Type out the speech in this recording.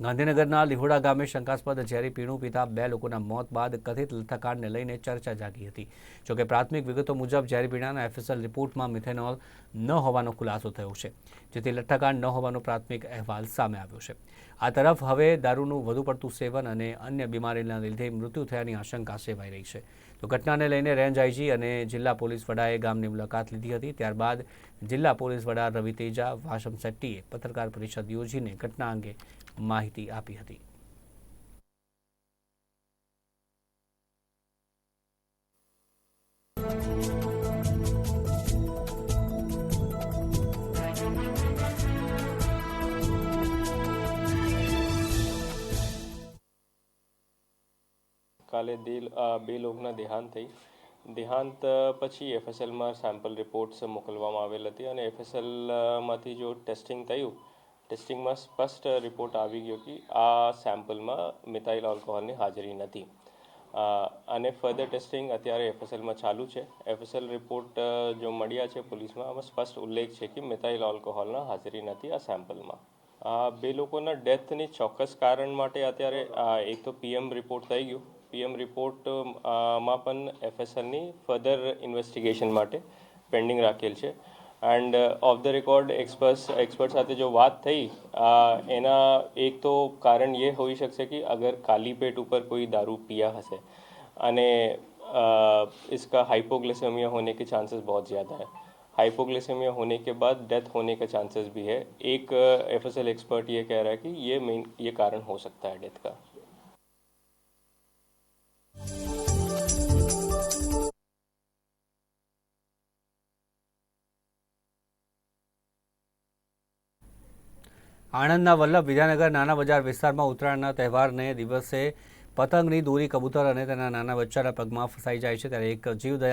ગાંધીનગરના લીહોડા ગામે શંકાસ્પદ ઝેરી પીણું પીતા બે લોકોના મોત બાદ કથિત લથ્થાકાંડને લઈને ચર્ચા જાગી હતી. જોકે પ્રાથમિક વિગતો મુજબ ઝેરી પીણાના એફએસએલ રિપોર્ટમાં મિથેનોલ ન હોવાનો ખુલાસો થયો છે, જેથી લઠ્ઠાકાંડ ન હોવાનો પ્રાથમિક અહેવાલ સામે આવ્યો છે. આ તરફ હવે દારૂનું વધુ પડતું સેવન અને અન્ય બીમારીના લીધે મૃત્યુ થયાની આશંકા સેવાઈ રહી છે. તો ઘટનાને લઈને રેન્જ આઈજી અને જિલ્લા પોલીસ વડાએ ગામની મુલાકાત લીધી હતી. ત્યારબાદ જિલ્લા પોલીસ વડા રવિ તેજા, વાસમ શેટ્ટીએ પત્રકાર પરિષદ યોજીને ઘટના અંગે માહિતી આપી હતી. કાલે દિલ બે લોકોના દેહાંત થઈ. દેહાંત પછી એફએસએલમાં સેમ્પલ રિપોર્ટ્સ મોકલવામાં આવેલ હતી અને એફએસએલમાંથી જો ટેસ્ટિંગ થયું ટેસ્ટિંગમાં સ્પષ્ટ રિપોર્ટ આવી ગયો કે આ સેમ્પલમાં મિથાઇલ આલ્કોહોલની હાજરી નથી. અને ફર્ધર ટેસ્ટિંગ અત્યારે એફએસએલમાં ચાલુ છે. એફએસએલ રિપોર્ટ જો મળ્યા છે પોલીસમાં, આમાં સ્પષ્ટ ઉલ્લેખ છે કે મિથાઇલ આલ્કોહોલના હાજરી નથી આ સેમ્પલમાં આ બે લોકોના ડેથની ચોક્કસ કારણ માટે અત્યારે એક તો પીએમ રિપોર્ટ થઈ ગયું. પીએમ રિપોર્ટ અ, માં પણ એફએસએલની ફર્ધર ઇન્વેસ્ટિગેશન માટે પેન્ડિંગ રાખેલ છે end of the record expert expert સાથે જો વાત થઈ અ, એના એક તો કારણ ये હોઈ શકશે कि अगर खाली पेट ऊपर कोई दारू पिया हसे અને अ, इसका हाइपोग्लिसेमिया होने के चांसेस बहुत ज़्यादा है हाइपोग्लिसेमिया होने के बाद डेथ होने का चांसेस भी है एक एफ एस एल एक्सपर्ट ये कह रहा है कि ये मेन ये कारण हो सकता है डेथ का આણંદના વલ્લભ વિદ્યાનગર નાના બજાર વિસ્તારમાં ઉત્તરાયણના તહેવારને દિવસે પતંગની દોરી, કબૂતર અને તેના નાના બચ્ચાના પગમાં ફસાઈ જાય છે. ત્યારે એક જીવદયા